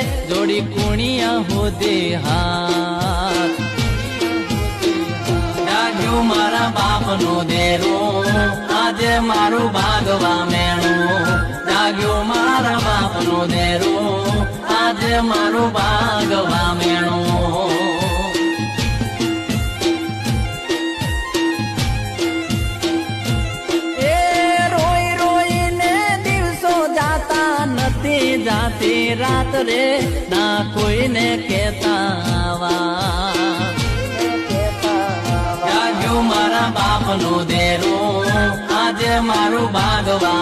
ગુણિયા હોદે હાથ જાગ્યું મારા બાપનો દેરો આજે મારું ભાગવા મેણું જાગ્યું મારા બાપનો દેરો આજે મારું ભાગવા મેણું નથી જાતી રાત રે ના કોઈને કેતાવા મારા બાપનું દેરું આજે મારું ભાગવા